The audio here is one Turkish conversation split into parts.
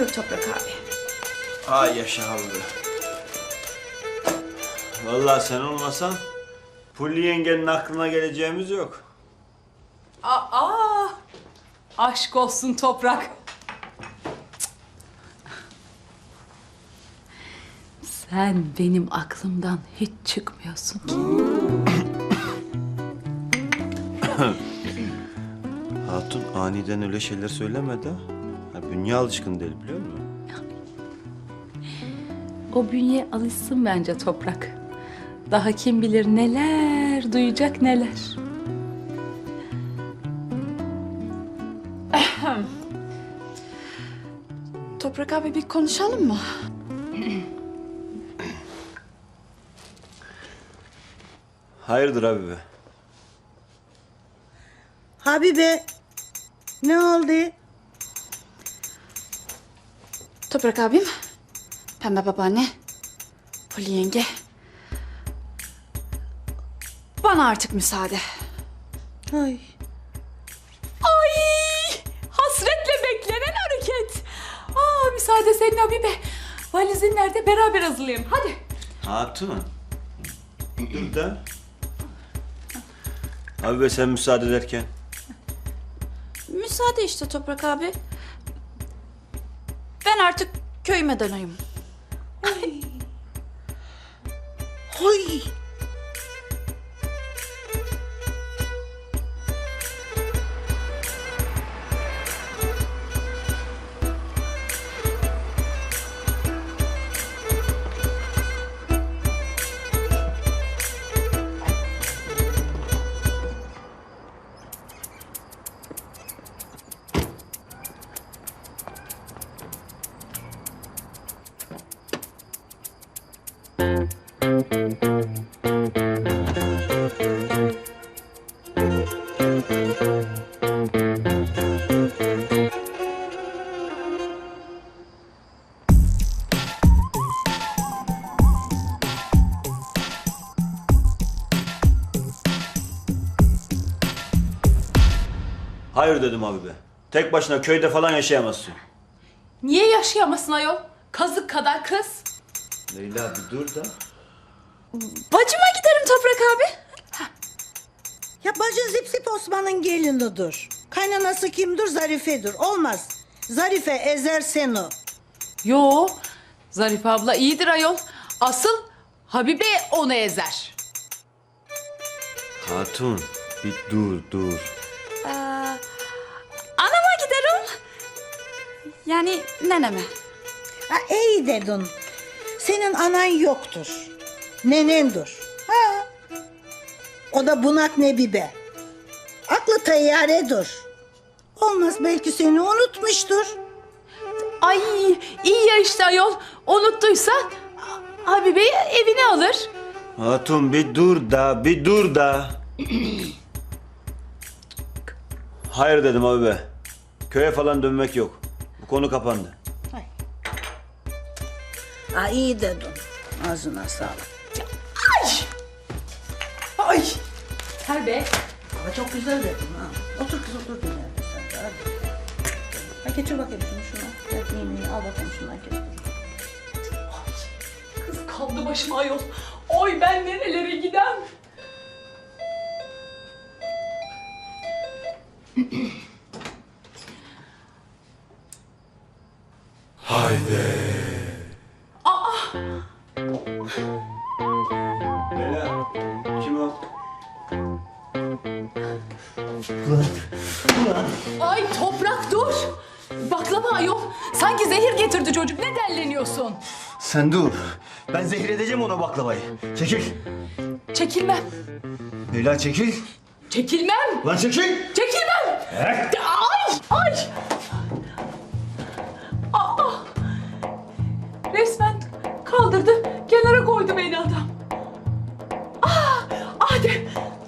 Buyur Toprak abi. Ay yaşa abi. Vallahi sen olmasan Pulli yengenin aklına geleceğimiz yok. Aa, aşk olsun toprak. Sen benim aklımdan hiç çıkmıyorsun ki. Hatun aniden öyle şeyler söylemedi. Ha, bünye alışkın değil biliyor musun? O bünye alışsın bence toprak. Daha kim bilir neler duyacak neler. Toprak abi bir konuşalım mı? Hayırdır abi be? Habibe ne oldu? Toprak abim, Pembe babaanne, Poli yenge. Bana artık müsaade. Ay. Ay! Hasretle beklenen hareket. Aa müsaade senin Habibe. Valizin nerede? Beraber hazırlayalım. Hadi. Hatun. Dur da. Abi be sen müsaade ederken. Müsaade işte Toprak abi. Ben artık köyüme döneyim. Ay. Hayır dedim abi be. Tek başına köyde falan yaşayamazsın. Niye yaşayamasın ayol? Kazık kadar kız. Leyla bir dur da. Bacıma giderim Toprak abi. Ya bacın zip zip Osman'ın gelinidir. Kaynanası kimdir? Zarife'dir. Olmaz. Zarife ezer seni. Yo, Zarife abla iyidir ayol. Asıl Habibe onu ezer. Hatun bir dur dur. Ee, Yani neneme. Ha iyi dedin. Senin anan yoktur. Nenendir. Ha. O da bunak nebibe. Aklı tayyaredir. Olmaz belki seni unutmuştur. Ay iyi ya işte ayol. Unuttuysa Habibe'yi evine alır. Hatun bir dur da bir dur da. Hayır dedim abi be. Köye falan dönmek yok. Konu kapandı. Ha iyi dedin. Ağzına sağlık. Ay. Ter be. Ama çok güzel dedin ha. Otur kız otur dinle sen de hadi. Ha geçir bakayım şunu şuna. Ver yemeğini al bakayım şundan getir. Kız kaldı başıma ayol. Oy ben nerelere gidem. Sen dur. Ben zehir edeceğim ona baklavayı. Çekil. Çekilmem. Leyla çekil. Çekilmem. Lan çekil. Çekilmem. Ay! Ay! Aa! Resmen kaldırdı, kenara koydu beni adam. Aa! Adem!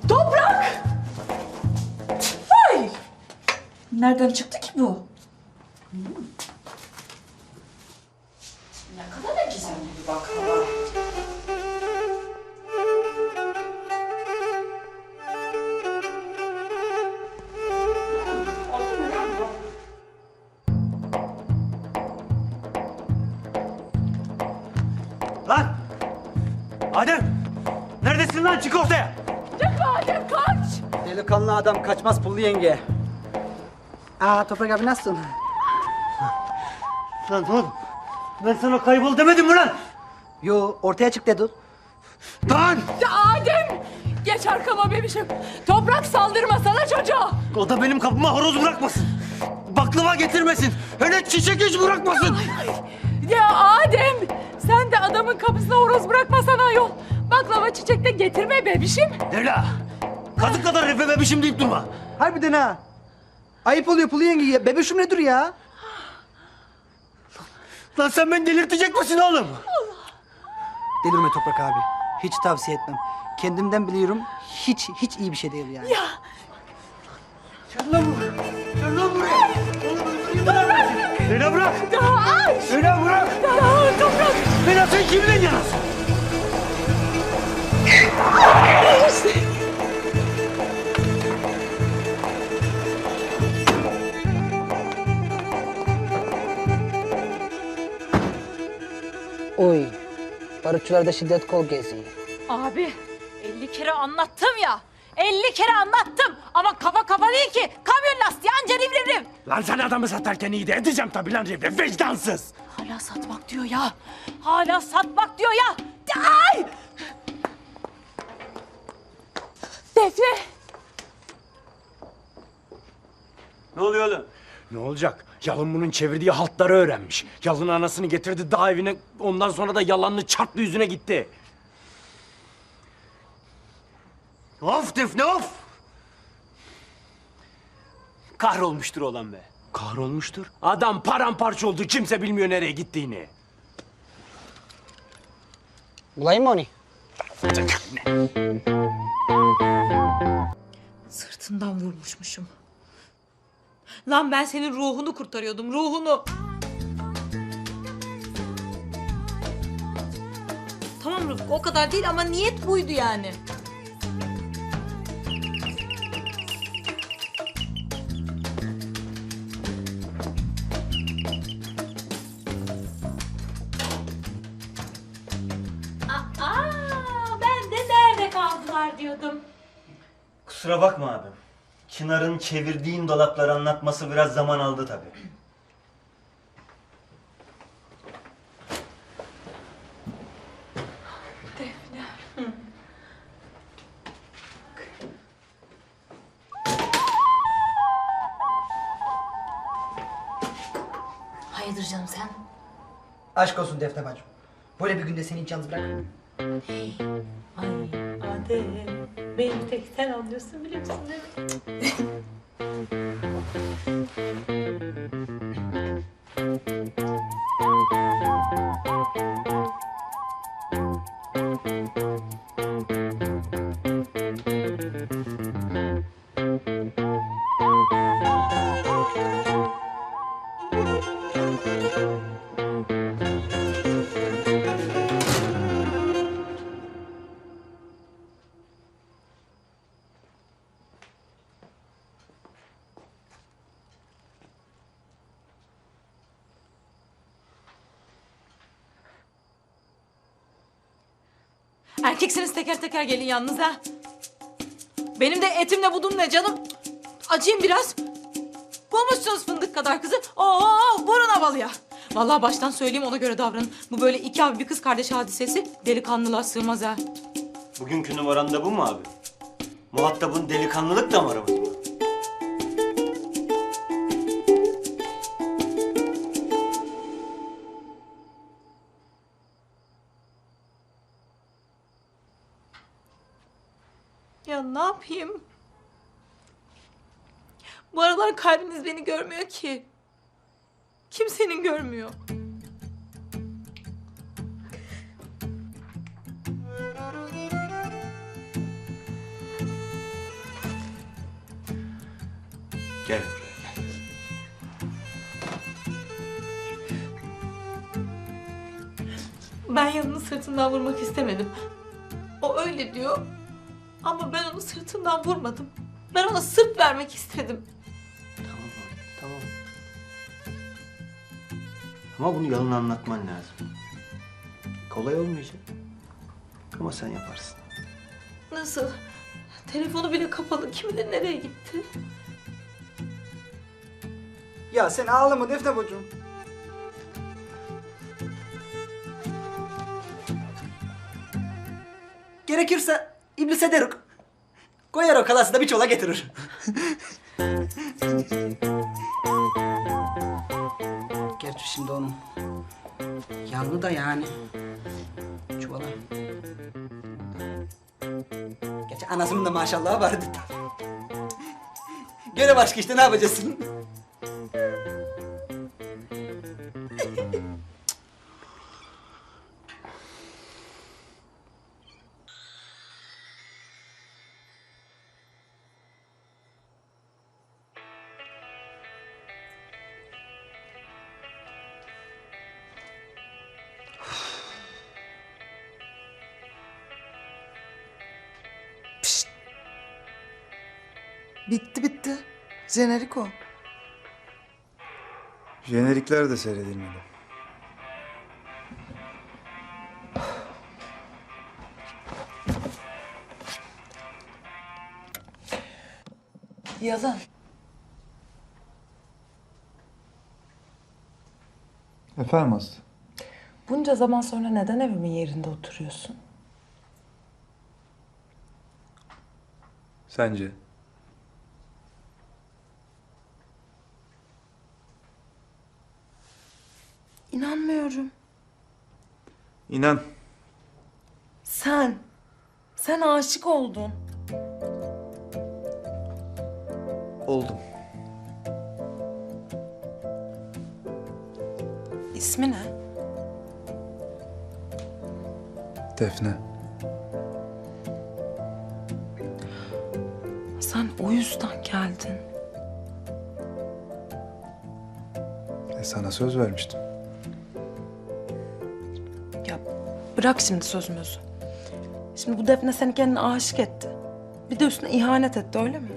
Toprak! Ay! Nereden çıktı ki bu? Kaçmaz pullu yenge. Aa Toprak abi nasılsın? Lan oğlum! Ben sana kaybol demedim mi lan? Yo ortaya çık dedi. Lan! Adem. Geç arkama bebişim. Toprak saldırmasana çocuğa. O da benim kapıma horoz bırakmasın. Baklava getirmesin. Hele çiçek hiç bırakmasın. Ya Adem. Sen de adamın kapısına horoz bırakmasana yol. Baklava çiçek de getirme bebişim. Leyla! Kadın kadar refe bebişim deyip durma. Harbiden ha. Ayıp oluyor pullu yenge. ya. Bebeşim nedir ya? Lan sen beni delirtecek misin oğlum? Delirme Toprak abi. Hiç tavsiye etmem. Kendimden biliyorum. Hiç hiç iyi bir şey değil yani. Gel lan buraya. Gel lan buraya. Beni. Bırak. Daha aç. Leyla bırak. Daha toprak. Leyla sen kimden yanasın? Oy. Barutçularda şiddet kol geziyor. Abi 50 kere anlattım ya. 50 kere anlattım ama kafa kafa değil ki. Kamyon lastiği anca rivriv riv. Lan sen adamı satarken iyi de edeceğim tabii lan rivri. Vicdansız. Hala satmak diyor ya. Hala satmak diyor ya. Ay! Defne. Ne oluyor oğlum? Ne olacak? Yalın bunun çevirdiği haltları öğrenmiş. Yalın anasını getirdi dağ evine. Ondan sonra da yalanını çarptı yüzüne gitti. Of Defne of. Kahrolmuştur olan be. Kahrolmuştur. Adam paramparça oldu. Kimse bilmiyor nereye gittiğini. Bulayım mı onu? Sırtından vurmuşmuşum. Lan ben senin ruhunu kurtarıyordum, ruhunu. Tamam Rıfkı o kadar değil ama niyet buydu yani. Aa, ben de nerede kaldılar diyordum. Kusura bakma abi. Çınar'ın çevirdiğin dolapları anlatması biraz zaman aldı tabii. Hayırdır canım sen? Aşk olsun Defne bacım. Böyle bir günde seni hiç yalnız bırakmam. Ay Adem, beni tek sen anlıyorsun biliyorsun değil mi? Erkeksiniz teker teker gelin yalnız ha. Benim de etimle budum ne canım. Acıyım biraz. Bulmuşsunuz fındık kadar kızı. Oo burun havalıya. Vallahi baştan söyleyeyim ona göre davranın. Bu böyle iki abi bir kız kardeş hadisesi delikanlılığa sığmaz ha. Bugünkü numaran da bu mu abi? Muhatabın delikanlılık damarı mı? Ya ne yapayım? Bu aralar kalbiniz beni görmüyor ki. Kimsenin görmüyor. Gel buraya gel. Ben yanını sırtından vurmak istemedim. O öyle diyor. Ama ben onu sırtından vurmadım. Ben ona sırt vermek istedim. Tamam abi, tamam. Ama bunu yalın anlatman lazım. Kolay olmayacak. Ama sen yaparsın. Nasıl? Telefonu bile kapalı. Kim bilir nereye gitti? Ya sen ağlama Defne bacım. Gerekirse iblise deruk. Koyar o kalası da bir çola getirir. Gerçi şimdi onun yanlı da yani. Çuvala. Gerçi anasının da maşallahı vardı. Göre başka işte ne yapacaksın? Bitti bitti. Jenerik o. Jenerikler de seyredilmedi. Yalan. Efendim Aslı? Bunca zaman sonra neden evimin yerinde oturuyorsun? Sence? İnanmıyorum. İnan. Sen, sen aşık oldun. Oldum. İsmi ne? Defne. Sen o yüzden geldin. E sana söz vermiştim. Bırak şimdi sözümüzü. Şimdi bu Defne seni kendine aşık etti. Bir de üstüne ihanet etti öyle mi?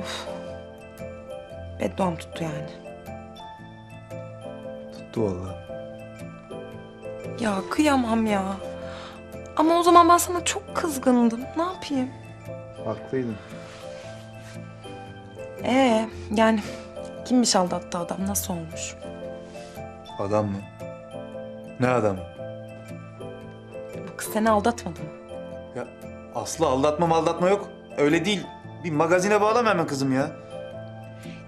Of. Bedduam tuttu yani. Tuttu vallahi. Ya kıyamam ya. Ama o zaman ben sana çok kızgındım. Ne yapayım? Haklıydın. Ee, yani kimmiş aldattı adam? Nasıl olmuş? Adam mı? Ne adamı? Seni aldatmadı mı? Ya Aslı aldatma aldatma yok. Öyle değil. Bir magazine bağlama hemen kızım ya.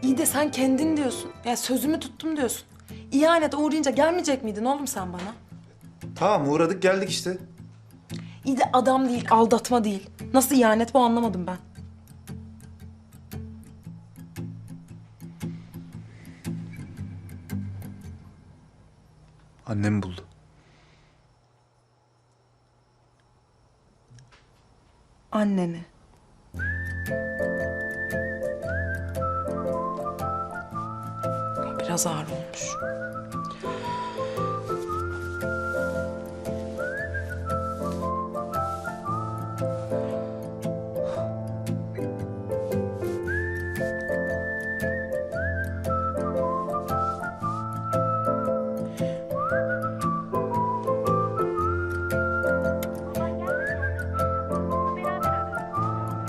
İyi de sen kendin diyorsun. Ya sözümü tuttum diyorsun. İhanete uğrayınca gelmeyecek miydin oğlum sen bana? Tamam uğradık geldik işte. İyi de adam değil, aldatma değil. Nasıl ihanet bu anlamadım ben. Annem buldu. Anneni. Biraz ağır olmuş.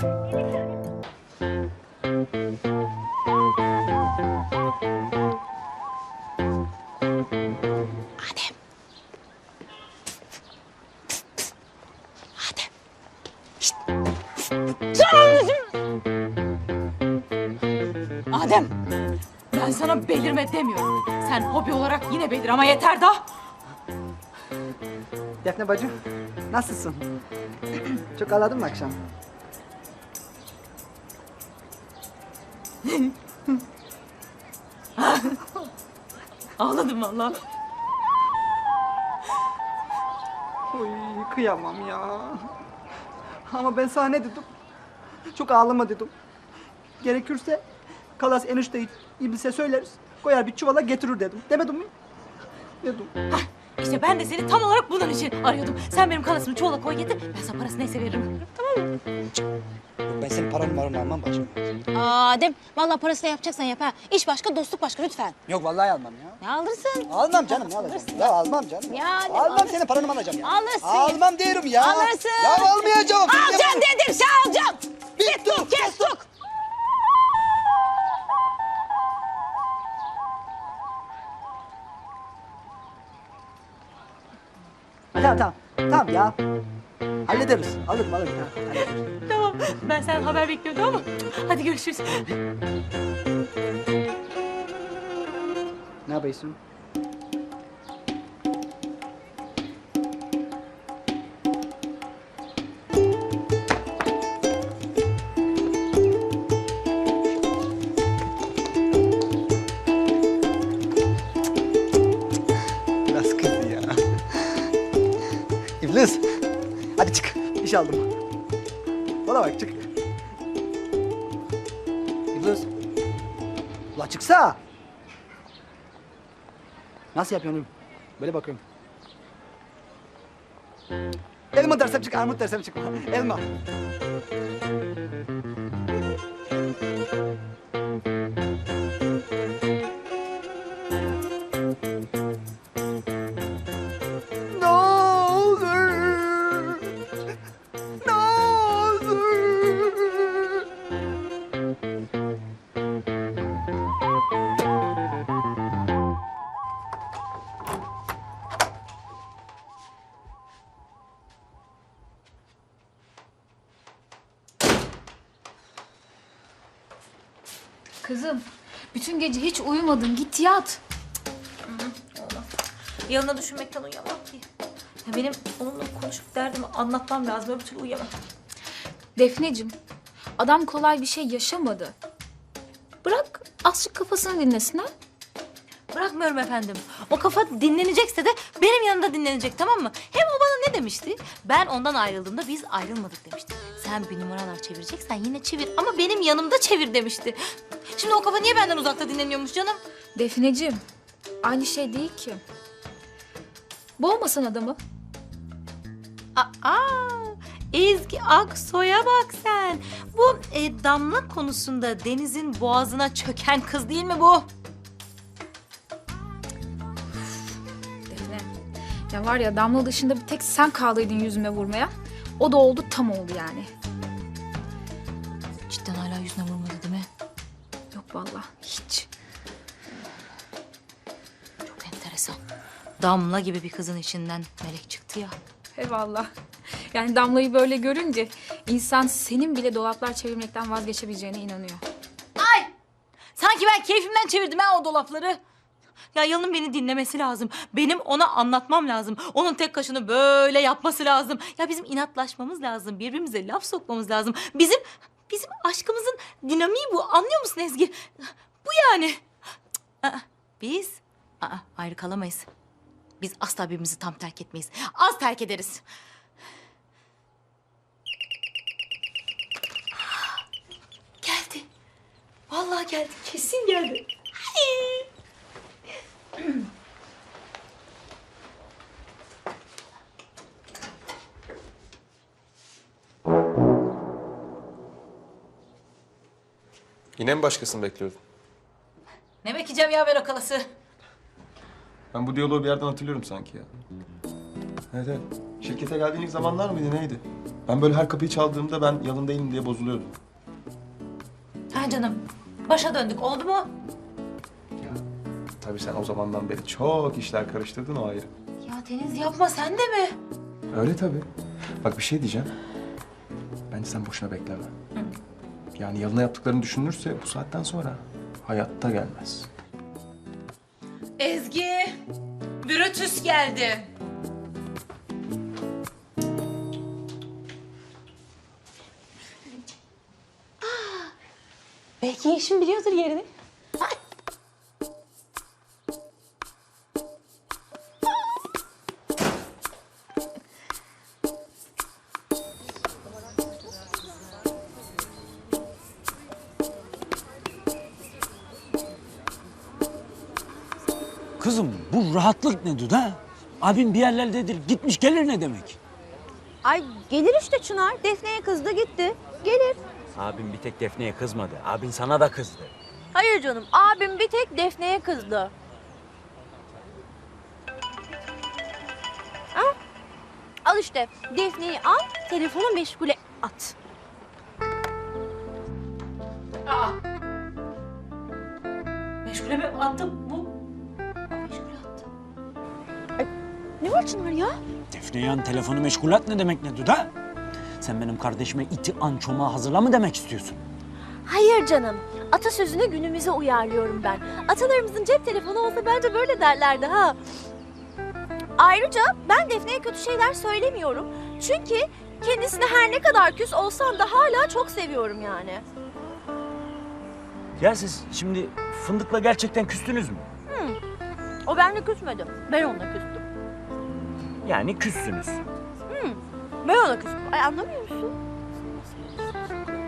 Adem, ben sana belirme demiyorum. Sen hobi olarak yine belir ama yeter daha. Defne bacı, nasılsın? Çok ağladın mı akşam? Vallahi. Oy kıyamam ya. Ama ben sana ne dedim? Çok ağlama dedim. Gerekirse kalas enişteyi iblise söyleriz. Koyar bir çuvala getirir dedim. Demedim mi? Dedim. İşte ben de seni tam olarak bunun için arıyordum. Sen benim kalasımı çuvala koy getir. Ben sana parası neyse veririm. Tamam Ben senin paranı marını almam bacım. Adem vallahi parasıyla yapacaksan yap ha. İş başka dostluk başka lütfen. Yok vallahi almam ya. Ne alırsın? Almam canım ne alacağım? Ya almam canım. Ya Adem, almam alırsın. senin paranı mı alacağım ya. Alırsın. Almam diyorum ya. Alırsın. Ya almayacağım. Alacağım dedim sen alacaksın. Kestuk kestuk. Tamam tamam. Tamam ya. Hallederiz. Alırım alırım. Hallederiz. Tamam ben sen haber bekliyordum ama hadi görüşürüz. Ne yapıyorsun? Bak çık. İblis. Ula çıksa. Nasıl yapıyorsun? Böyle bakıyorum. Elma dersem çık, armut dersem çıkma. Elma. Uyumadın git yat. Yanına düşünmekten uyuyamam ki. Ya benim onunla konuşup derdimi anlatmam lazım. Öbür türlü uyuyamam. Defneciğim adam kolay bir şey yaşamadı. Bırak azıcık kafasını dinlesin ha. Bırakmıyorum efendim. O kafa dinlenecekse de benim yanımda dinlenecek tamam mı? Hem o bana ne demişti? Ben ondan ayrıldığımda biz ayrılmadık demişti. Sen bir numaralar çevireceksen yine çevir ama benim yanımda çevir demişti. Şimdi o kafa niye benden uzakta dinleniyormuş canım? Defneciğim aynı şey değil ki. Boğmasın adamı. Aa, Ezgi Aksoy'a bak sen. Bu e, damla konusunda denizin boğazına çöken kız değil mi bu? Ya var ya Damla dışında bir tek sen kaldıydın yüzüme vurmaya. O da oldu tam oldu yani. Cidden hala yüzüne vurmadı değil mi? Yok vallahi hiç. Çok enteresan. Damla gibi bir kızın içinden melek çıktı ya. Eyvallah. Yani Damla'yı böyle görünce insan senin bile dolaplar çevirmekten vazgeçebileceğine inanıyor. Ay! Sanki ben keyfimden çevirdim ha o dolapları. Ya Yalın'ın beni dinlemesi lazım. Benim ona anlatmam lazım. Onun tek kaşını böyle yapması lazım. Ya bizim inatlaşmamız lazım. Birbirimize laf sokmamız lazım. Bizim bizim aşkımızın dinamiği bu. Anlıyor musun Ezgi? Bu yani. Biz aa, ayrı kalamayız. Biz asla birbirimizi tam terk etmeyiz. Az terk ederiz. Geldi. Vallahi geldi. Kesin geldi. Ay! Yine mi başkasını bekliyordun? Ne bekleyeceğim ya ben o kalası? Ben bu diyaloğu bir yerden hatırlıyorum sanki ya. Evet evet. Şirkete geldiğin ilk zamanlar mıydı neydi? Ben böyle her kapıyı çaldığımda ben yalın değilim diye bozuluyordum. Ha canım. Başa döndük. Oldu mu? Tabii sen o zamandan beri çok işler karıştırdın o ayrı. Ya Deniz yapma sen de mi? Öyle tabii. Bak bir şey diyeceğim. Bence sen boşuna bekleme. Yani yalına yaptıklarını düşünürse bu saatten sonra hayatta gelmez. Ezgi. Brutus geldi. Belki Yeşim biliyordur yerini. Rahatlık nedir ha? Abim bir yerlerdedir gitmiş gelir ne demek? Ay gelir işte Çınar. Defne'ye kızdı gitti. Gelir. Abim bir tek Defne'ye kızmadı. Abin sana da kızdı. Hayır canım abim bir tek Defne'ye kızdı. Al. Al işte Defne'yi al telefonu meşgule at. Meşgule mi attım Ne var Çınar ya? Defne'ye an telefonu meşgul et ne demek ne Duda? Sen benim kardeşime iti an çomağı hazırla mı demek istiyorsun? Hayır canım. Atasözünü günümüze uyarlıyorum ben. Atalarımızın cep telefonu olsa bence böyle derlerdi ha. Ayrıca ben Defne'ye kötü şeyler söylemiyorum. Çünkü kendisine her ne kadar küs olsam da hala çok seviyorum yani. Ya siz şimdi Fındık'la gerçekten küstünüz mü? O benimle küsmedi. Ben onunla küstüm. Yani küssünüz. Ben ona küstüm. Ay anlamıyor musun?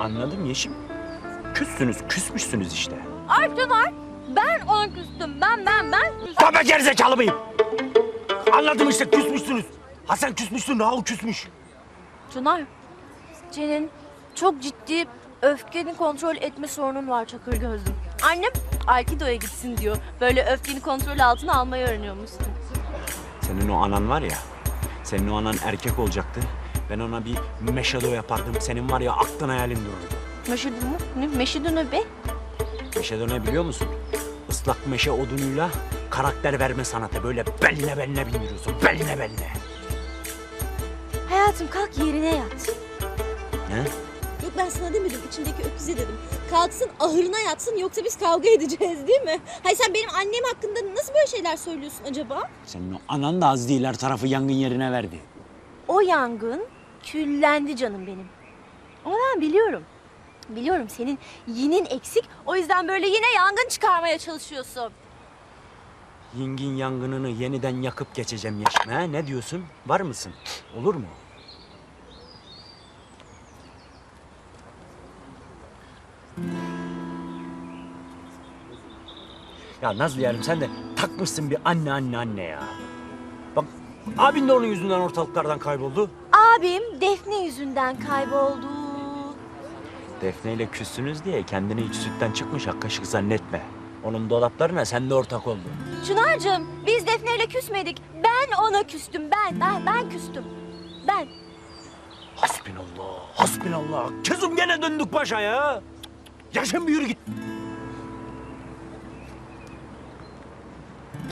Anladım Yeşim. Küssünüz, küsmüşsünüz işte. Ay Çınar, ben ona küstüm. Ben, ben, ben küstüm. Ben gerizekalı mıyım? Anladım işte küsmüşsünüz. Ha sen küsmüşsün, Raul küsmüş. Çınar, senin çok ciddi öfkeni kontrol etme sorunun var Çakır Gözlüm. Annem Aikido'ya gitsin diyor. Böyle öfkeni kontrol altına almayı öğreniyormuşsun. Senin o anan var ya, senin o anan erkek olacaktı. Ben ona bir meşado yapardım. Senin var ya aklın hayalin dururdu. Meşhedun mu? Ne? Meşhedun ne be? Meşado ne biliyor musun? Islak meşe odunuyla karakter verme sanatı. Böyle beline beline bindiriyorsun. Beline beline. Hayatım kalk yerine yat. Ne? Yok ben sana demedim içindeki öküze dedim. Kalksın ahırına yatsın yoksa biz kavga edeceğiz değil mi? Hayır sen benim annem hakkında nasıl böyle şeyler söylüyorsun acaba? Senin o anan da az değil her tarafı yangın yerine verdi. O yangın küllendi canım benim. Ama ben biliyorum. Biliyorum senin yinin eksik. O yüzden böyle yine yangın çıkarmaya çalışıyorsun. Yingin yangınını yeniden yakıp geçeceğim Yeşim. Ha? Ne diyorsun? Var mısın? Olur mu? Ya Nazlı yarım sen de takmışsın bir anne anne anne ya. Bak abin de onun yüzünden ortalıklardan kayboldu. Abim Defne yüzünden kayboldu. Defne ile küstünüz diye kendini hiç sütten çıkmış ak kaşık zannetme. Onun dolaplarına sen de ortak oldun. Çınar'cığım biz Defne ile küsmedik. Ben ona küstüm ben. Ben, ben küstüm. Ben. Hasbinallah, hasbinallah. Kızım gene döndük başa ya. Yaşın bir yürü git.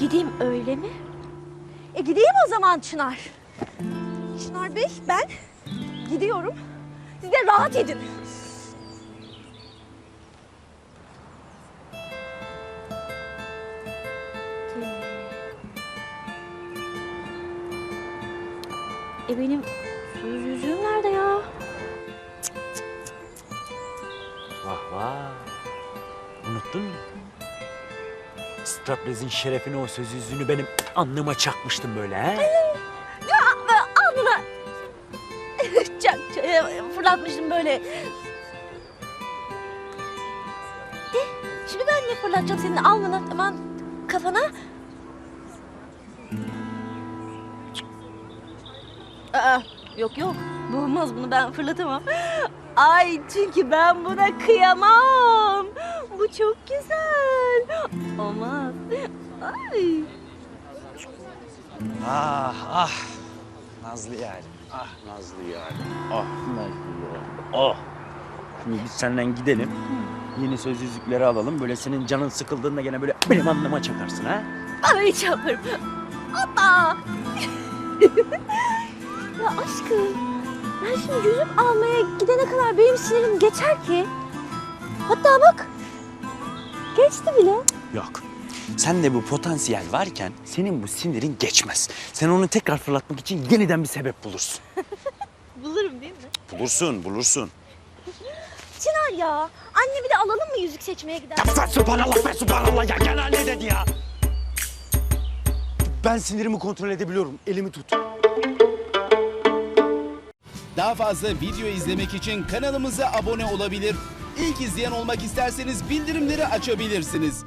Gideyim öyle mi? E gideyim o zaman Çınar. Çınar Bey ben gidiyorum. Siz de rahat edin. E benim söz yüzüğüm nerede ya? Vah vah. Straplez'in şerefine o söz yüzüğünü benim alnıma çakmıştım böyle he? Alnına çak, çak- fırlatmıştım böyle. E, şimdi ben ne fırlatacağım senin alnına aman kafana? Aa, yok yok bu olmaz bunu ben fırlatamam. Ay çünkü ben buna kıyamam. Bu çok güzel. Olmaz. Ay. Ah ah. Nazlı yani. Ah Nazlı yani. Ah Nazlı yani. Ah. Şimdi biz senden gidelim. Yeni söz yüzükleri alalım. Böyle senin canın sıkıldığında gene böyle benim alnıma çakarsın ha. Ay hiç yaparım. Hoppa. ya aşkım. Ben şimdi yüzük almaya gidene kadar benim sinirim geçer ki. Hatta bak. Geçti bile. Yok. Sen de bu potansiyel varken senin bu sinirin geçmez. Sen onu tekrar fırlatmak için yeniden bir sebep bulursun. Bulurum değil mi? Bulursun, bulursun. Çınar ya. Anne bir de alalım mı yüzük seçmeye gider? Ya subhanallah be subhanallah ya gene ne dedi ya? Ben sinirimi kontrol edebiliyorum. Elimi tut. Daha fazla video izlemek için kanalımıza abone olabilir. İlk izleyen olmak isterseniz bildirimleri açabilirsiniz.